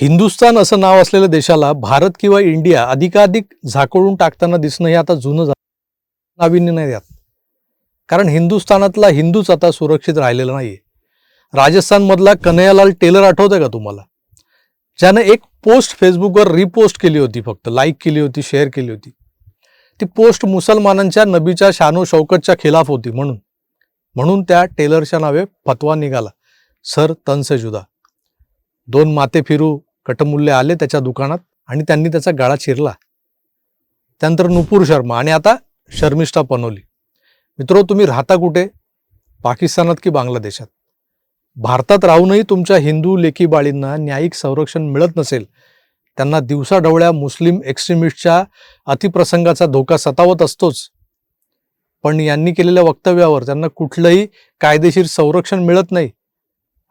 हिंदुस्थान असं नाव असलेल्या देशाला भारत किंवा इंडिया अधिकाधिक झाकोळून टाकताना दिसणं हे आता जुनं झालं नाविन्य नाही यात. कारण हिंदुस्थानातला हिंदूच आता सुरक्षित राहिलेला नाहीये. राजस्थानमधला कन्हैयालाल टेलर आठवतंय का तुम्हाला? ज्यानं एक पोस्ट फेसबुकवर रिपोस्ट केली होती फक्त लाईक केली होती शेअर केली होती. ती पोस्ट मुसलमानांच्या नबीच्या शानो शौकतच्या खिलाफ होती म्हणून. म्हणून त्या टेलरच्या नावे फतवा निघाला. सर तनसे जुदा. दोन माते फिरू कटमुल्ले आले त्याच्या दुकानात आणि त्यांनी त्याचा गाळा चिरला. त्यानंतर नुपूर शर्मा आणि आता शर्मिष्ठा पनोली. मित्रो तुम्ही राहता कुठे? पाकिस्तानात की बांगलादेशात? भारतात राहूनही तुमच्या हिंदू लेखी बाळींना न्यायिक संरक्षण मिळत नसेल त्यांना दिवसाढवळ्या मुस्लिम एक्स्ट्रीमिस्टच्या अतिप्रसंगाचा धोका सतावत असतोच. पण यांनी केलेल्या वक्तव्यावर त्यांना कुठलंही कायदेशीर संरक्षण मिळत नाही.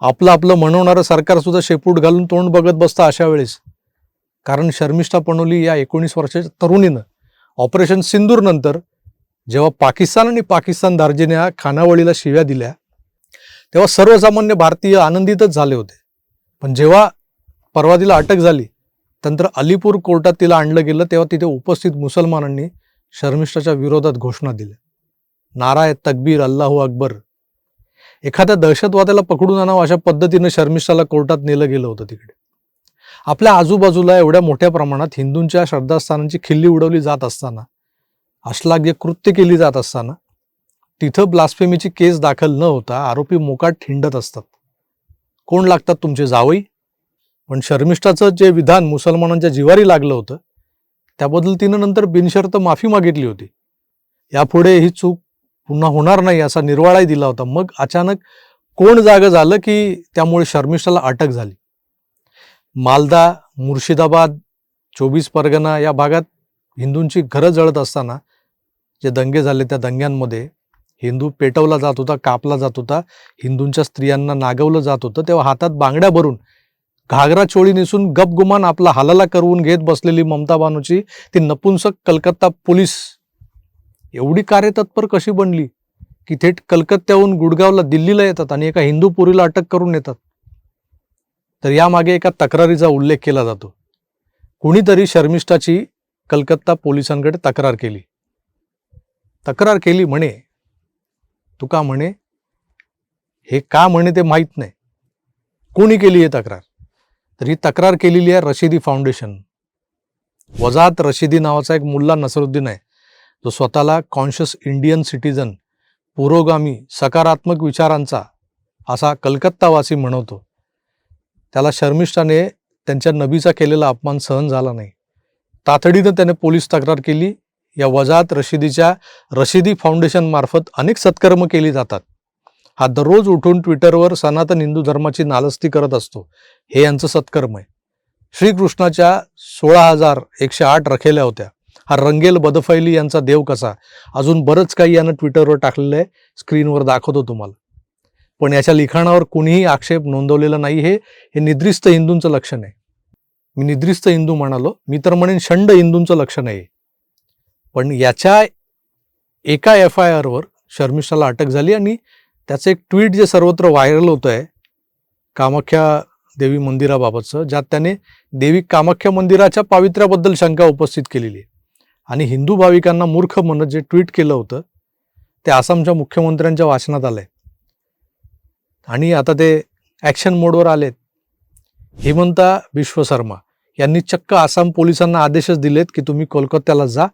आपलं आपलं म्हणवणारं सरकार सुद्धा शेपूट घालून तोंड बघत बसतं अशा वेळेस. कारण शर्मिष्ठा पनोली या एकोणीस वर्षाच्या तरुणीनं ऑपरेशन सिंदूर नंतर जेव्हा पाकिस्तान आणि पाकिस्तान दार्जिन्या खानावळीला शिव्या दिल्या तेव्हा सर्वसामान्य भारतीय आनंदितच झाले होते. पण जेव्हा परवा तिला अटक झाली नंतर अलीपूर कोर्टात तिला आणलं गेलं तेव्हा तिथे उपस्थित मुसलमानांनी शर्मिष्ठाच्या विरोधात घोषणा दिल्या. नाराय तकबीर अल्लाहू अकबर एखाद्या दहशतवाद्याला पकडून आणावं अशा पद्धतीनं शर्मिष्ठाला कोर्टात नेलं गेलं होतं तिकडे. आपल्या आजूबाजूला एवढ्या मोठ्या प्रमाणात हिंदूंच्या श्रद्धास्थानांची खिल्ली उडवली जात असताना अश्लाघ्य कृत्य केली जात असताना तिथं ब्लास्फेमीची केस दाखल न होता आरोपी मोकाट हिंडत असतात. कोण लागतात तुमचे जावई? पण शर्मिष्ठाचं जे विधान मुसलमानांच्या जिवारी लागलं होतं त्याबद्दल तिनं नंतर बिनशर्त माफी मागितली होती. यापुढे ही चूक पुन्हा होणार नाही असा निर्वाळाही दिला होता. मग अचानक कोण जागं झालं की त्यामुळे शर्मिष्ठाला अटक झाली? मालदा मुर्शिदाबाद चोवीस परगणा या भागात हिंदूंची घरं जळत असताना जे दंगे झाले त्या दंग्यांमध्ये हिंदू पेटवला जात होता कापला जात होता हिंदूंच्या स्त्रियांना नागवलं जात होतं तेव्हा हातात बांगड्या भरून घागरा चोळी नेसून गपगुमान आपला हालाला करवून घेत बसलेली ममता बानूची ती नपुंसक कलकत्ता पोलीस एवढी कार्यतत्पर कशी बनली? की थेट कलकत्त्याहून गुडगावला दिल्लीला येतात आणि एका हिंदू पुरीला अटक करून येतात तर यामागे एका तक्रारीचा उल्लेख केला जातो. कुणीतरी शर्मिष्ठाची कलकत्ता पोलिसांकडे तक्रार केली. तक्रार केली म्हणे तुका म्हणे हे का म्हणे ते माहीत नाही. कोणी केली आहे तक्रार? तर ही तक्रार केलेली आहे रशिदी फाउंडेशन. वजात रशिदी नावाचा एक मुल्ला नसरुद्दीन आहे. जो स्वतःला कॉन्शियस इंडियन सिटीजन पुरोगामी सकारात्मक विचारांचा असा कलकत्तावासी म्हणवतो त्याला शर्मिष्ठाने त्यांच्या नबीचा केलेला अपमान सहन झाला नाही. तातडीनं त्याने पोलीस तक्रार केली. या वजात रशिदीच्या रशिदी फाउंडेशन मार्फत अनेक सत्कर्म केली जातात. हा दररोज उठून ट्विटरवर सनातन हिंदू धर्माची नालस्ती करत असतो. हे यांचं सत्कर्म आहे. श्रीकृष्णाच्या सोळा हजार एकशे आठ रखेल्या होत्या. हा रंगेल बदफैली यांचा देव कसा? अजून बरंच काही यानं ट्विटरवर टाकलेलं आहे. स्क्रीनवर दाखवतो तुम्हाला. पण याच्या लिखाणावर कुणीही आक्षेप नोंदवलेला नाही हे हे निद्रिस्त हिंदूंचं लक्षण आहे. मी निद्रिस्त हिंदू म्हणालो मी तर म्हणेन शंड हिंदूंचं लक्षण आहे पण याच्या एका एफ आय आरवर शर्मिष्ठाला अटक झाली आणि त्याचं एक ट्विट जे सर्वत्र व्हायरल होतं आहे कामाख्या देवी मंदिराबाबतचं ज्यात त्याने देवी कामाख्या मंदिराच्या पावित्र्याबद्दल शंका उपस्थित केलेली आहे. आणि हिंदू भाविकांना मूर्ख म्हणत जे ट्विट केलं होतं ते आसामच्या मुख्यमंत्र्यांच्या वाचनात आलंय. आणि आता ते ॲक्शन मोडवर आलेत. हेमंता विश्व शर्मा यांनी चक्क आसाम पोलिसांना आदेशच दिलेत की तुम्ही कोलकात्याला जा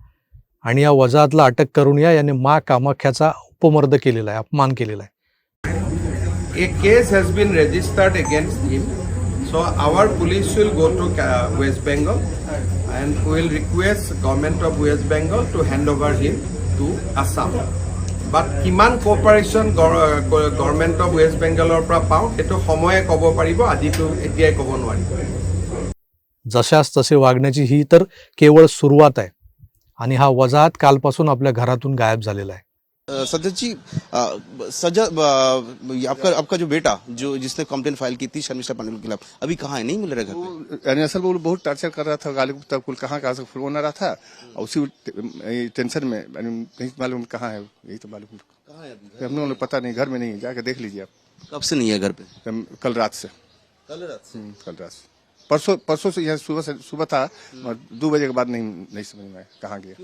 आणि या वजाहतला अटक करून या. याने मा कामाख्याचा उपमर्द केलेला आहे अपमान केलेला आहे. A case has been registered against him so our police will go to West Bengal and we will request government of West Bengal to hand over him to Assam. But কিমান কপাৰেশ্যন গভৰ্ণমেণ্ট অফ ৱেষ্ট বেংগলৰ পৰা পাওঁ সেইটো সময়ে ক'ব পাৰিব আজিতো এতিয়াই ক'ব নোৱাৰিব जशास तसे वागण्याची ही तर केवळ सुरुवात आहे आणि हा वजाहत कालपासून आपल्या घरातून गायब झालेला आहे सज्जद जी ये आपका आपका जो बेटा जो जिसने कंप्लेन फ़ाइल की थी शर्मिष्ठा पांडे के खिलाफ अभी कहाँ है? नहीं मिल रहा घर यानी असल वो बहुत टॉर्चर कर रहा था गाली तक कुल कहाँ कहाँ से फ़ोन आ रहा था और उसी टेंशन में नहीं मालूम कहाँ है यही तो मालूम। कहाँ है? हम लोगों पता नहीं घर में नहीं है जाकर देख लीजिए आप। कब से नहीं है घर पे? कल रात से। कल रात से? हम्म, कल रात से। परसों परसों से यहाँ सुबह से सुबह था और दो बजे के बाद नहीं नहीं समझ में आया कहाँ गया।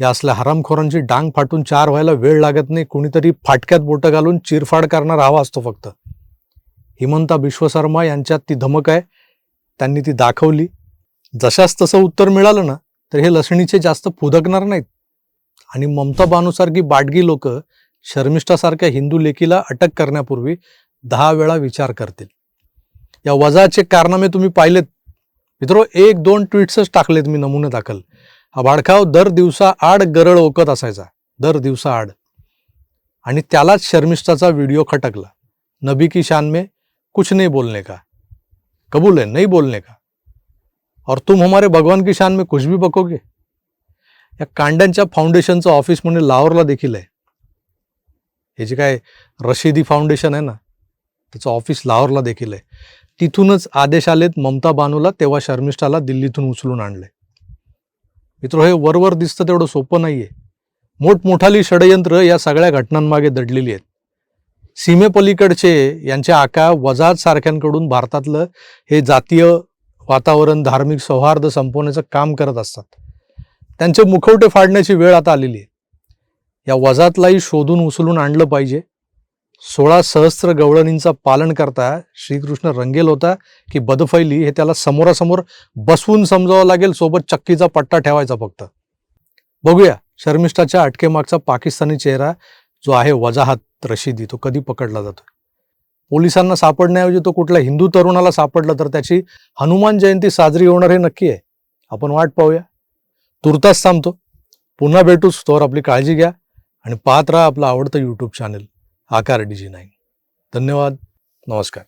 या असल्या हरामखोरांची डांग फाटून चार व्हायला वेळ लागत नाही कुणीतरी फाटक्यात बोटं घालून चिरफाड करणार हवा असतो फक्त. हिमंता विश्वशर्मा यांच्यात ती धमक आहे. त्यांनी ती दाखवली. जशास तसं उत्तर मिळालं ना तर हे लसणीचे जास्त फुदकणार नाहीत. आणि ममता बानूसारखी बाडगी लोक शर्मिष्ठासारख्या हिंदू लेकीला अटक करण्यापूर्वी दहा वेळा विचार करतील. या वजाचे कारनामे तुम्ही पाहिलेत. मित्रो एक दोन ट्विट्सच टाकलेत मी नमुने दाखल. हा भाडखाव दर दिवसा आड गरळ ओकत असायचा. दर दिवसा आड. आणि त्यालाच शर्मिष्ठाचा व्हिडिओ खटकला. नबी की शान में कुछ नहीं बोलने का. कबूल है? नहीं बोलने का. और तुम हमारे भगवान की शान में कुछ भी बकोगे? या कांड्यांच्या फाउंडेशनचं ऑफिस म्हणजे लाहोरला देखील आहे. हे जे काय रशिदी फाउंडेशन आहे ना त्याचं ऑफिस लाहोरला देखील आहे. तिथूनच आदेश आलेत ममता बानूला तेव्हा शर्मिष्ठाला दिल्लीतून उचलून आणले. मित्र हे वरवर दिसतं तेवढं सोपं नाही आहे मोठमोठाली षडयंत्र या सगळ्या घटनांमागे दडलेली आहेत. सीमेपलीकडचे यांचे आका वजात सारख्यांकडून भारतातलं हे जातीय वातावरण धार्मिक सौहार्द संपवण्याचं काम करत असतात. त्यांचे मुखवटे फाडण्याची वेळ आता आलेली आहे. या वजातलाही शोधून उचलून आणलं पाहिजे. सोळा सहस्त्र गवळणींचा पालन करता श्रीकृष्ण रंगेल होता की बदफैली हे त्याला समोरासमोर बसवून समजावं लागेल सोबत चक्कीचा पट्टा ठेवायचा फक्त. बघूया शर्मिष्ठाच्या अटकेमागचा पाकिस्तानी चेहरा जो आहे वजाहत रशिदी तो कधी पकडला जातो पोलिसांना सापडण्याऐवजी तो कुठल्या हिंदू तरुणाला सापडला तर त्याची हनुमान जयंती साजरी होणार हे नक्की आहे. आपण वाट पाहूया. तुर्तास थांबतो. पुन्हा भेटूच तोवर आपली काळजी घ्या आणि पाहत राहा आपलं आवडतं YouTube channel Aakar D G nine. धन्यवाद. नमस्कार.